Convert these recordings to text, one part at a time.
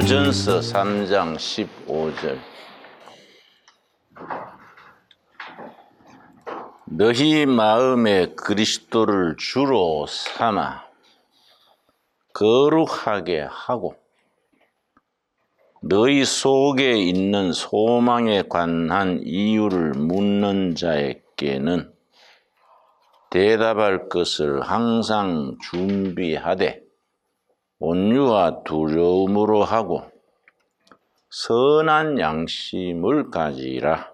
고린도전서 3장 15절. 너희 마음에 그리스도를 주로 삼아 거룩하게 하고 너희 속에 있는 소망에 관한 이유를 묻는 자에게는 대답할 것을 항상 준비하되 온유와 두려움으로 하고 선한 양심을 가지라.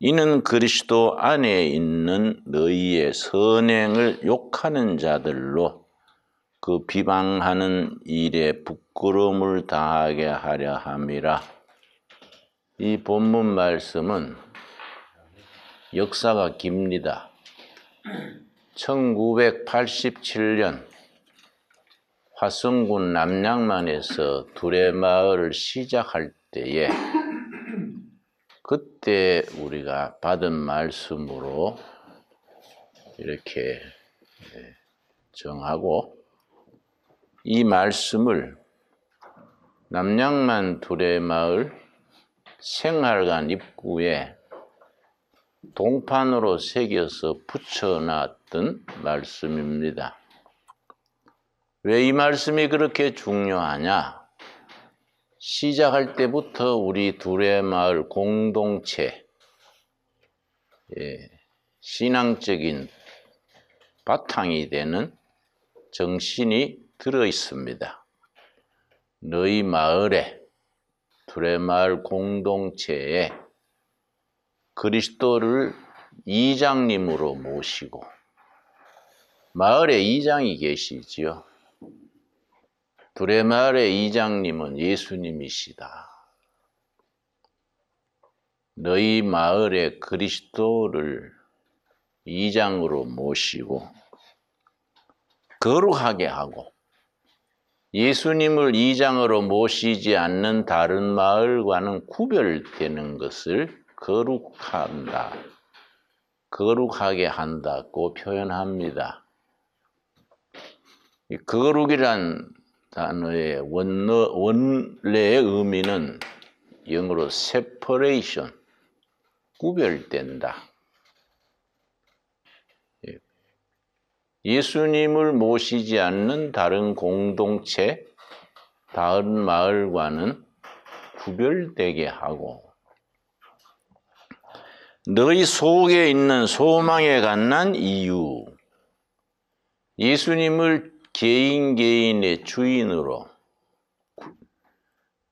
이는 그리스도 안에 있는 너희의 선행을 욕하는 자들로 그 비방하는 일에 부끄러움을 당하게 하려 함이라. 이 본문 말씀은 역사가 깁니다. 1987년 화성군 남양만에서 두레마을을 시작할 때에 그때 우리가 받은 말씀으로 이렇게 정하고 이 말씀을 남양만 두레마을 생활관 입구에 동판으로 새겨서 붙여놨던 말씀입니다. 왜 이 말씀이 그렇게 중요하냐? 시작할 때부터 우리 둘의 마을 공동체, 예, 신앙적인 바탕이 되는 정신이 들어 있습니다. 너희 마을에, 둘의 마을 공동체에 그리스도를 이장님으로 모시고, 마을에 이장이 계시지요. 두레마을의 이장님은 예수님이시다. 너희 마을에 그리스도를 이장으로 모시고 거룩하게 하고 예수님을 이장으로 모시지 않는 다른 마을과는 구별되는 것을 거룩한다. 거룩하게 한다고 표현합니다. 이 거룩이란 단어의 원어, 원래의 의미는 영어로 separation, 구별된다. 예. 예수님을 모시지 않는 다른 공동체, 다른 마을과는 구별되게 하고, 너희 속에 있는 소망에 관한 이유, 예수님을 개인 개인의 주인으로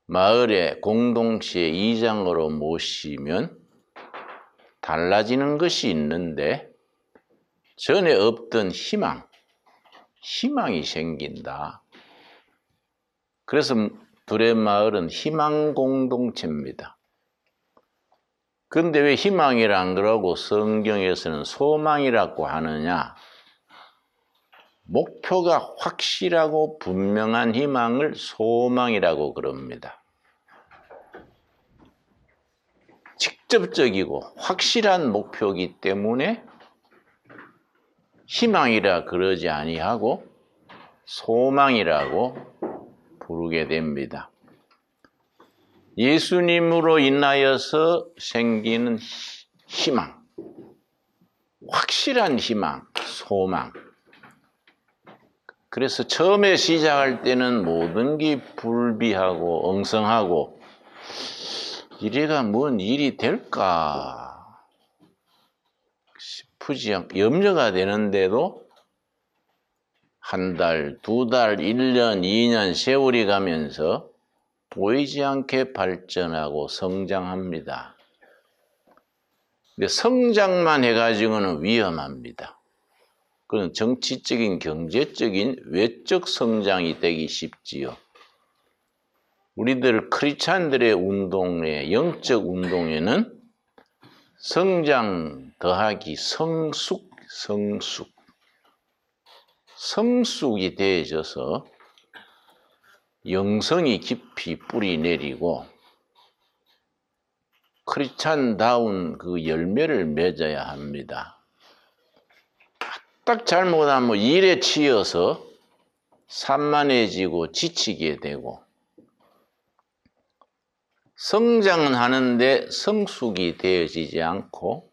마을의 공동체 이장으로 모시면 달라지는 것이 있는데 전에 없던 희망, 희망이 생긴다. 그래서 둘의 마을은 희망 공동체입니다. 근데 왜 희망이란 그러고 성경에서는 소망이라고 하느냐? 목표가 확실하고 분명한 희망을 소망이라고 그럽니다. 직접적이고 확실한 목표이기 때문에 희망이라 그러지 아니하고 소망이라고 부르게 됩니다. 예수님으로 인하여서 생기는 희망, 확실한 희망, 소망. 그래서 처음에 시작할 때는 모든 게 불비하고 엉성하고 이래가 뭔 일이 될까 않고 염려가 되는데도 한 달, 두 달, 일 년, 이년 세월이 가면서 보이지 않게 발전하고 성장합니다. 근데 성장만 해가지고는 위험합니다. 그건 정치적인, 경제적인 외적 성장이 되기 쉽지요. 우리들 크리스찬들의 운동에 영적 운동에는 성장 더하기 성숙, 성숙, 성숙이 되어져서 영성이 깊이 뿌리 내리고 크리스찬다운 그 열매를 맺어야 합니다. 딱 잘못하면 일에 치여서 산만해지고 지치게 되고 성장은 하는데 성숙이 되어지지 않고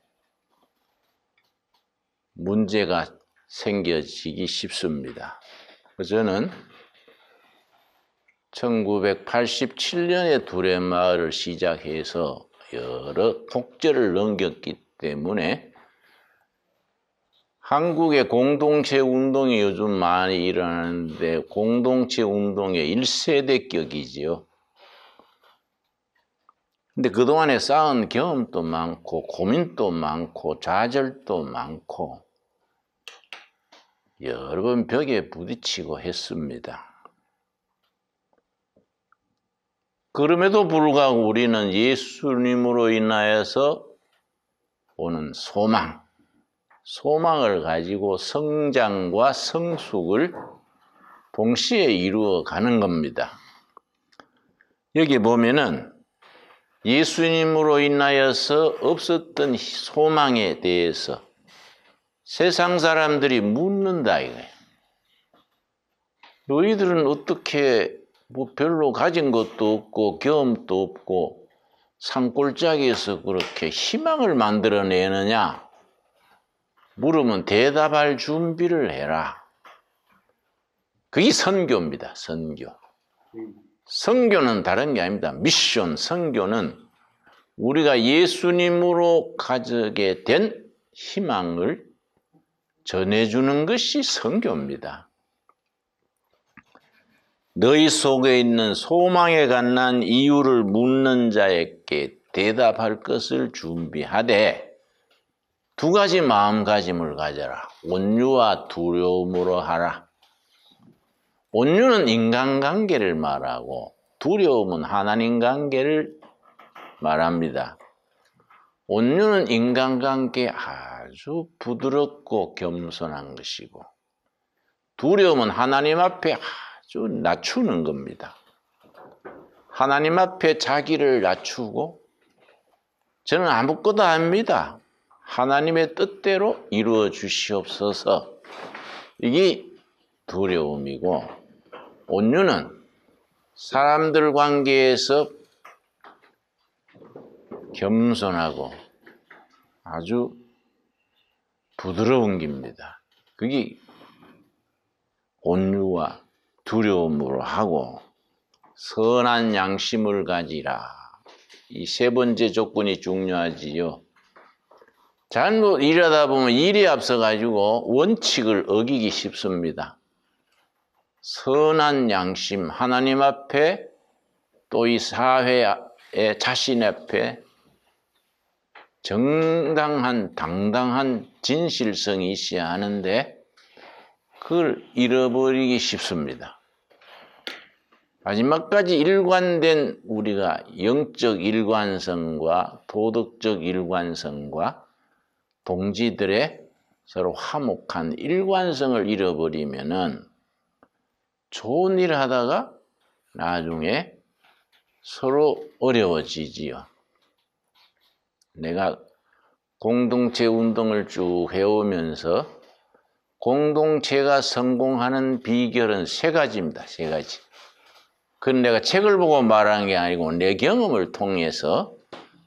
문제가 생겨지기 쉽습니다. 저는 1987년에 두레마을을 시작해서 여러 독재를 넘겼기 때문에 한국의 공동체 운동이 요즘 많이 일어나는데 공동체 운동의 1세대 격이지요. 근데 그동안에 쌓은 경험도 많고 고민도 많고 좌절도 많고 여러 번 벽에 부딪히고 했습니다. 그럼에도 불구하고 우리는 예수님으로 인하여서 오는 소망, 소망을 가지고 성장과 성숙을 동시에 이루어 가는 겁니다. 여기 보면은 예수님으로 인하여서 없었던 소망에 대해서 세상 사람들이 묻는다 이거예요. 너희들은 어떻게 뭐 별로 가진 것도 없고 경험도 없고 산골짜기에서 그렇게 희망을 만들어내느냐? 물으면 대답할 준비를 해라. 그게 선교입니다. 선교. 선교는 다른 게 아닙니다. 미션, 선교는 우리가 예수님으로 가지게 된 희망을 전해주는 것이 선교입니다. 너희 속에 있는 소망에 관한 이유를 묻는 자에게 대답할 것을 준비하되 두 가지 마음가짐을 가져라. 온유와 두려움으로 하라. 온유는 인간관계를 말하고 두려움은 하나님 관계를 말합니다. 온유는 인간관계 아주 부드럽고 겸손한 것이고 두려움은 하나님 앞에 아주 낮추는 겁니다. 하나님 앞에 자기를 낮추고 저는 아무것도 압니다. 하나님의 뜻대로 이루어 주시옵소서. 이게 두려움이고 온유는 사람들 관계에서 겸손하고 아주 부드러운 겁니다. 그게 온유와 두려움으로 하고 선한 양심을 가지라. 이 세 번째 조건이 중요하지요. 잘못 일하다 보면 일이 앞서가지고 원칙을 어기기 쉽습니다. 선한 양심, 하나님 앞에 또 이 사회의 자신 앞에 정당한, 당당한 진실성이 있어야 하는데 그걸 잃어버리기 쉽습니다. 마지막까지 일관된 우리가 영적 일관성과 도덕적 일관성과 동지들의 서로 화목한 일관성을 잃어버리면은 좋은 일을 하다가 나중에 서로 어려워지지요. 내가 공동체 운동을 쭉 해오면서 공동체가 성공하는 비결은 세 가지입니다. 세 가지. 그건 내가 책을 보고 말하는 게 아니고 내 경험을 통해서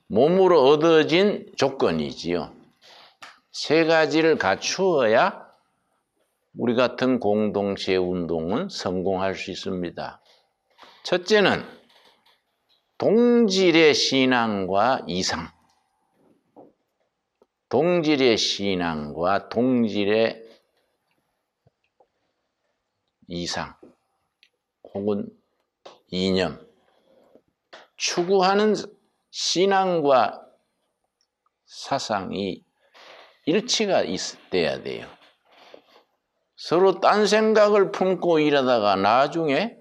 몸으로 얻어진 조건이지요. 세 가지를 갖추어야 우리 같은 공동체 운동은 성공할 수 있습니다. 첫째는 동질의 신앙과 이상. 동질의 신앙과 동질의 이상 혹은 이념 추구하는 신앙과 사상이 일치가 있어야 돼요. 서로 딴 생각을 품고 일하다가 나중에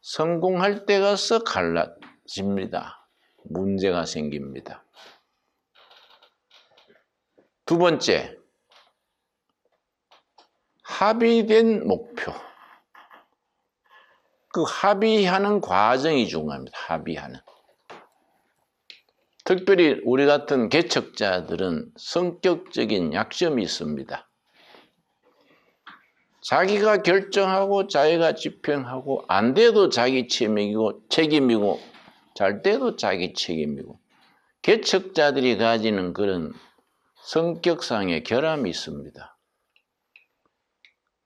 성공할 때 가서 갈라집니다. 문제가 생깁니다. 두 번째, 합의된 목표. 그 합의하는 과정이 중요합니다. 합의하는. 특별히 우리 같은 개척자들은 성격적인 약점이 있습니다. 자기가 결정하고 자기가 집행하고 안 돼도 자기 책임이고 책임이고 잘 때도 자기 책임이고 개척자들이 가지는 그런 성격상의 결함이 있습니다.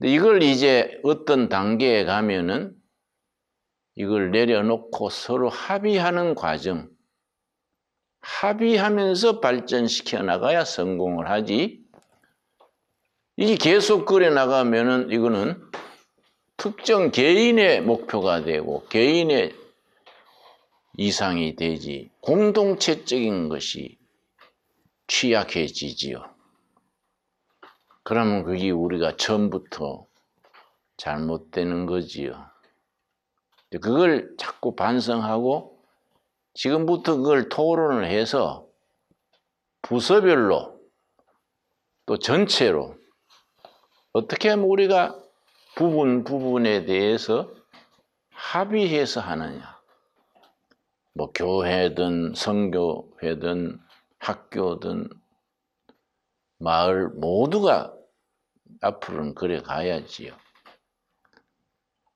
이걸 이제 어떤 단계에 가면은 이걸 내려놓고 서로 합의하는 과정, 합의하면서 발전시켜 나가야 성공을 하지. 이게 계속 그래 나가면은 이거는 특정 개인의 목표가 되고 개인의 이상이 되지 공동체적인 것이 취약해지지요. 그러면 그게 우리가 처음부터 잘못되는 거지요. 그걸 자꾸 반성하고 지금부터 그걸 토론을 해서 부서별로 또 전체로 어떻게 하면 우리가 부분 부분에 대해서 합의해서 하느냐. 뭐 교회든 성교회든 학교든 마을 모두가 앞으로는 그래 가야지요.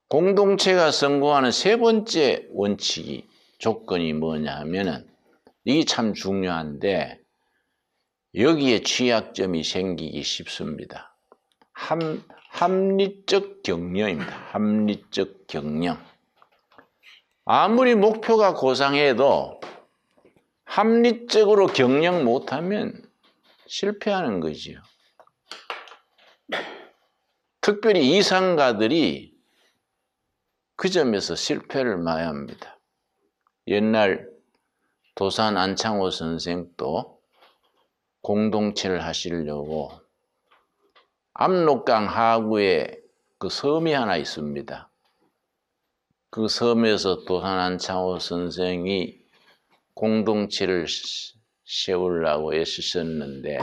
공동체가 성공하는 세 번째 원칙이 조건이 뭐냐 하면은 이게 참 중요한데 여기에 취약점이 생기기 쉽습니다. 함, 합리적 경영입니다. 합리적 경영. 아무리 목표가 고상해도 합리적으로 경영 못하면 실패하는 거지요. 특별히 이상가들이 그 점에서 실패를 많이 합니다. 옛날 도산 안창호 선생도 공동체를 하시려고 압록강 하구에 그 섬이 하나 있습니다. 그 섬에서 도산 안창호 선생이 공동체를 세우려고 애쓰셨는데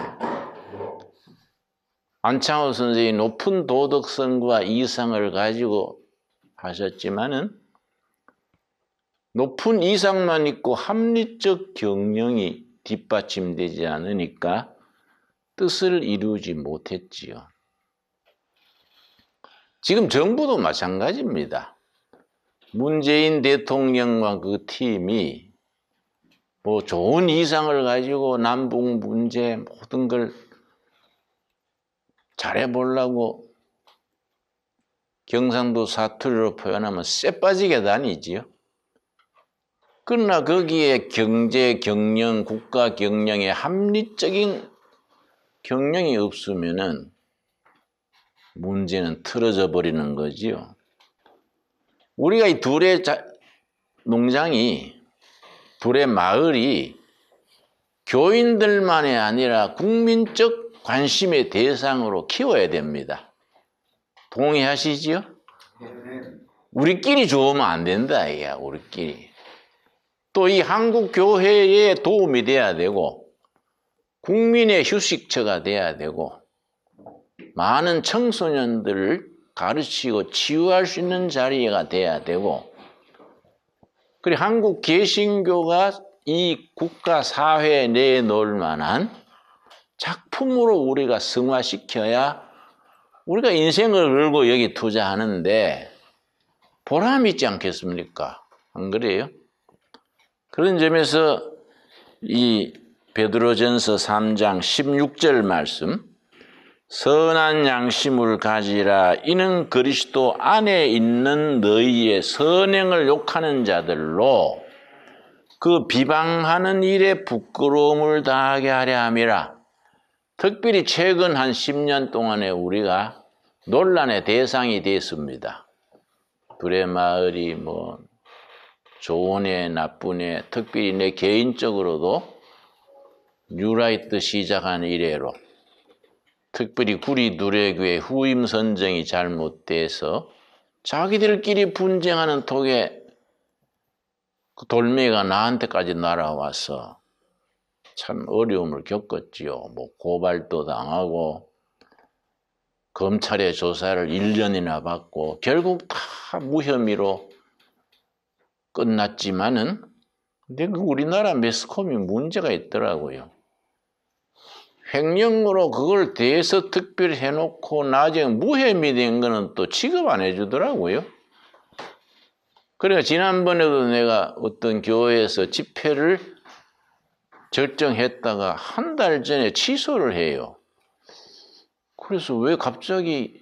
안창호 선생이 높은 도덕성과 이상을 가지고 하셨지만은 높은 이상만 있고 합리적 경영이 뒷받침되지 않으니까 뜻을 이루지 못했지요. 지금 정부도 마찬가지입니다. 문재인 대통령과 그 팀이 뭐 좋은 이상을 가지고 남북 문제 모든 걸 잘해 보려고 경상도 사투리로 표현하면 쎄 빠지게 다니지요. 그러나 거기에 경제 경영, 국가 경영의 합리적인 경영이 없으면은 문제는 틀어져 버리는 거지요. 우리가 이 둘의 자, 농장이 둘의 마을이 교인들만이 아니라 국민적 관심의 대상으로 키워야 됩니다. 동의하시지요? 우리끼리 좋으면 안 된다, 이야, 우리끼리. 또 이 한국 교회에 도움이 돼야 되고, 국민의 휴식처가 돼야 되고, 많은 청소년들을 가르치고 치유할 수 있는 자리가 돼야 되고, 그리고 한국 개신교가 이 국가 사회에 내놓을 만한 작품으로 우리가 승화시켜야 우리가 인생을 걸고 여기 투자하는데 보람 있지 않겠습니까? 안 그래요? 그런 점에서 이 베드로전서 3장 16절 말씀 선한 양심을 가지라 이는 그리스도 안에 있는 너희의 선행을 욕하는 자들로 그 비방하는 일에 부끄러움을 당하게 하려 함이라 특별히 최근 한 10년 동안에 우리가 논란의 대상이 됐습니다. 불의 마을이 뭐 좋은 애, 나쁜 애, 특별히 내 개인적으로도 뉴라이트 시작한 이래로 특별히 구리 누레교의 후임 선정이 잘못돼서 자기들끼리 분쟁하는 톡에 그 돌멩이가 나한테까지 날아와서 참 어려움을 겪었지요. 뭐 고발도 당하고 검찰의 조사를 1년이나 받고 결국 다 무혐의로 끝났지만은 근데 그 우리나라 매스컴이 문제가 있더라고요. 횡령으로 그걸 대해서 특별히 해놓고 나중에 무혐의 된 거는 또 취급 안 해주더라고요. 그러니까 지난번에도 내가 어떤 교회에서 집회를 결정했다가 한 달 전에 취소를 해요. 그래서 왜 갑자기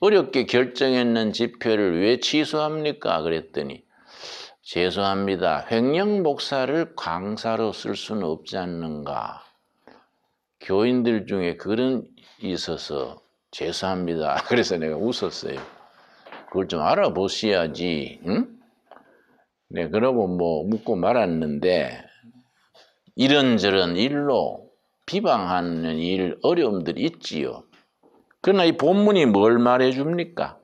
어렵게 결정했는 집회를 왜 취소합니까? 그랬더니 죄송합니다. 횡령 목사를 강사로 쓸 수는 없지 않는가. 교인들 중에 그런 있어서 죄송합니다. 그래서 내가 웃었어요. 그걸 좀 알아보셔야지. 응? 네, 그러고 뭐 묻고 말았는데 이런저런 일로 비방하는 일 어려움들이 있지요. 그러나 이 본문이 뭘 말해 줍니까?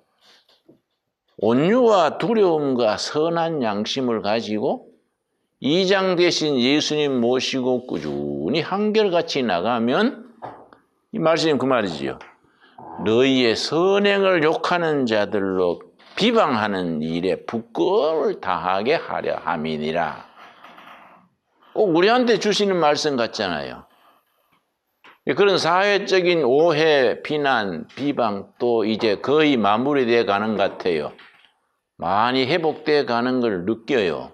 온유와 두려움과 선한 양심을 가지고 이장 대신 예수님 모시고 꾸준히 한결같이 나가면 이 말씀이 그 말이지요. 너희의 선행을 욕하는 자들로 비방하는 일에 부끄러움을 당하게 하려 함이니라. 꼭 우리한테 주시는 말씀 같잖아요. 그런 사회적인 오해, 비난, 비방 또 이제 거의 마무리돼 가는 것 같아요. 많이 회복돼 가는 걸 느껴요.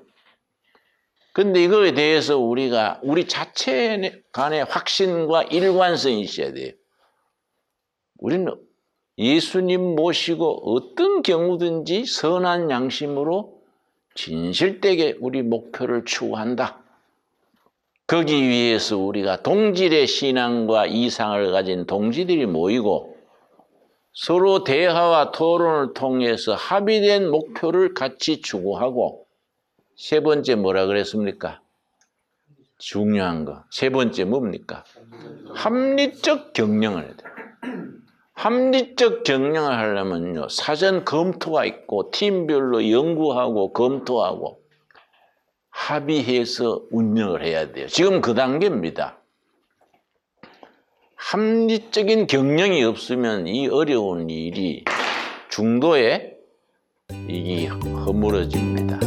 근데 이거에 대해서 우리가 우리 자체 간의 확신과 일관성이 있어야 돼요. 우리는 예수님 모시고 어떤 경우든지 선한 양심으로 진실되게 우리 목표를 추구한다. 거기 위해서 우리가 동질의 신앙과 이상을 가진 동지들이 모이고 서로 대화와 토론을 통해서 합의된 목표를 같이 추구하고 세 번째 뭐라 그랬습니까? 중요한 거. 세 번째 뭡니까? 합리적 경영을 해야 돼요. 합리적 경영을 하려면요, 사전 검토가 있고, 팀별로 연구하고, 검토하고, 합의해서 운영을 해야 돼요. 지금 그 단계입니다. 합리적인 경영이 없으면 이 어려운 일이 중도에 이게 허물어집니다.